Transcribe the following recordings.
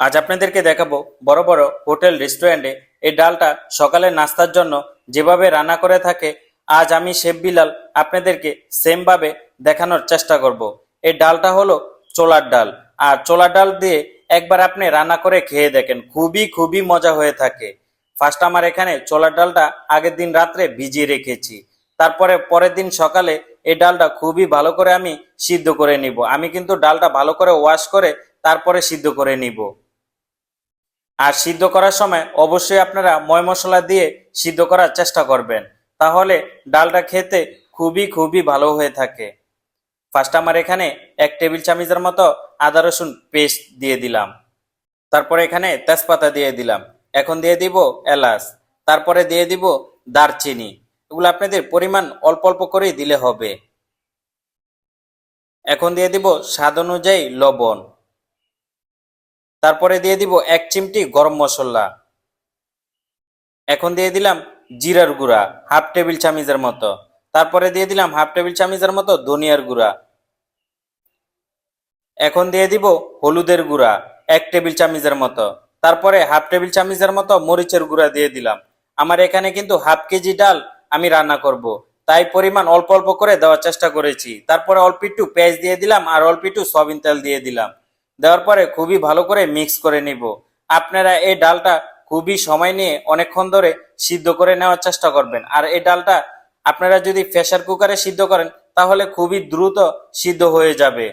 আজ আপনাদেরকে দেখাবো বড় বড় হোটেল রেস্টুরেন্টে এই ডালটা সকালে নাস্তার জন্য যেভাবে রান্না করে থাকে, আজ আমি শেফ বিলাল আপনাদেরকে সেমভাবে দেখানোর চেষ্টা করব। এই ডালটা হলো চোলার ডাল। আর চোলার ডাল দিয়ে একবার আপনি রান্না করে খেয়ে দেখেন, খুবই খুবই মজা হয়ে থাকে। ফার্স্ট আমার এখানে চোলার ডালটা আগের দিন রাত্রে ভিজিয়ে রেখেছি। তারপরে পরের দিন সকালে এই ডালটা খুবই ভালো করে আমি সিদ্ধ করে নিব। আমি কিন্তু ডালটা ভালো করে ওয়াশ করে তারপরে সিদ্ধ করে নিব। আর সিদ্ধ করার সময় অবশ্যই আপনারা ময় মশলা দিয়ে সিদ্ধ করার চেষ্টা করবেন। তাহলে ডালটা খেতে খুবই খুবই ভালো হয়ে থাকে। ফার্স্ট আমার এখানে এক টেবিল চামচের মতো আদা রসুন পেস্ট দিয়ে দিলাম। তারপরে এখানে তেজপাতা দিয়ে দিলাম। এখন দিয়ে দিব এলাচ। তারপরে দিয়ে দিব দারচিনি। এগুলো আপনাদের পরিমাণ অল্প অল্প করেই দিলে হবে। এখন দিয়ে দিব স্বাদ অনুযায়ী লবণ। তারপরে দিয়ে দিব এক চিমটি গরম মশলা। এখন দিয়ে দিলাম জিরার গুঁড়া, হাফ টেবিল চামিচের মতো। তারপরে দিয়ে দিলাম হাফ টেবিল চামিচের মতো ধনিয়ার গুঁড়া। এখন দিয়ে দিব হলুদের গুঁড়া, এক টেবিল চামিচের মতো। তারপরে হাফ টেবিল চামিচের মতো মরিচের গুঁড়া দিয়ে দিলাম। আমার এখানে কিন্তু হাফ কেজি ডাল আমি রান্না করব। তাই পরিমাণ অল্প অল্প করে দেওয়ার চেষ্টা করেছি। তারপরে অল্প একটু পেঁয়াজ দিয়ে দিলাম আর অল্প একটু সয়াবিন তেল দিয়ে দিলাম। দেওয়ার পরে খুবই ভালো করে মিক্স করে নিব। আপনারা এই ডালটা খুবই সময় নিয়ে অনেকক্ষণ ধরে সিদ্ধ করে নেওয়ার চেষ্টা করবেন। আর এই ডালটা আপনারা যদি প্রেসার কুকারে সিদ্ধ করেন, তাহলে খুবই দ্রুত সিদ্ধ হয়ে যাবে।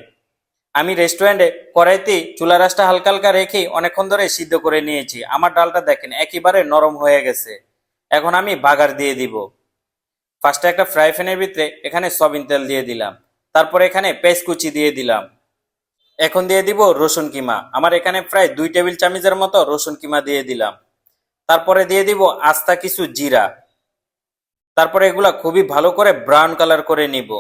আমি রেস্টুরেন্টে কড়াইতে চুলা রাসটা হালকা হালকা রেখে অনেকক্ষণ ধরে সিদ্ধ করে নিয়েছি। আমার ডালটা দেখেন একেবারে নরম হয়ে গেছে। এখন আমি বাগার দিয়ে দিব। ফার্স্টে একটা ফ্রাই প্যানের ভিতরে এখানে সয়াবিন তেল দিয়ে দিলাম। তারপরে এখানে পেঁয়াজ কুচি দিয়ে দিলাম। এখন দিয়ে দিব রসুন কিমা। আমার এখানে প্রায় দুই টেবিল চামচের মতো রসুন কিমা দিয়ে দিলাম। তারপরে দিয়ে দিব আস্তা কিছু জিরা। তারপরে এগুলা খুবই ভালো করে ব্রাউন কালার করে নিব।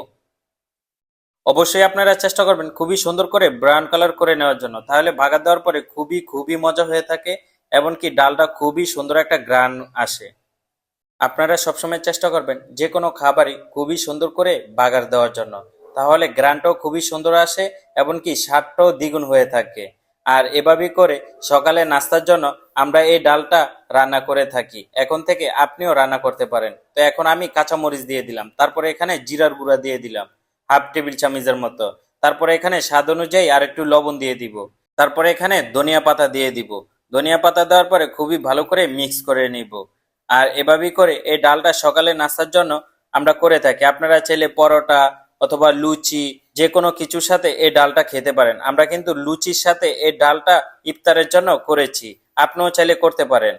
অবশ্যই আপনারা চেষ্টা করবেন খুবই সুন্দর করে ব্রাউন কালার করে নেওয়ার জন্য। তাহলে ভাগা দেওয়ার পরে খুবই খুবই মজা হয়ে থাকে, এমনকি ডালটা খুবই সুন্দর একটা গ্রান আসে। আপনারা সবসময় চেষ্টা করবেন যে কোনো খাবারই খুবই সুন্দর করে বাগার দেওয়ার জন্য। তাহলে গ্রানটাও খুবই সুন্দর আসে এমনকি স্বাদটাও দ্বিগুণ হয়ে থাকে। আর এভাবেই করে সকালে নাস্তার জন্য আমরা এই ডালটা রান্না করে থাকি। এখন থেকে আপনিও রান্না করতে পারেন। তো এখন আমি কাঁচামরিচ দিয়ে দিলাম, তারপরে এখানে জিরার গুঁড়া দিয়ে দিলাম, হাফ টেবিল চামচের মতো। তারপরে এখানে স্বাদ অনুযায়ী আর একটু লবণ দিয়ে দিব। তারপরে এখানে ধনিয়া পাতা দিয়ে দিব। ধনিয়া পাতা দেওয়ার পরে খুবই ভালো করে মিক্স করে নিব। আর এভাবেই করে এই ডালটা সকালে নাস্তার জন্য আমরা করে থাকি। আপনারা চাইলে পরোটা অথবা লুচি যে কোনো কিছুর সাথে এই ডালটা খেতে পারেন। আমরা কিন্তু লুচির সাথে এই ডালটা ইফতারের জন্য করেছি। আপনিও চাইলে করতে পারেন।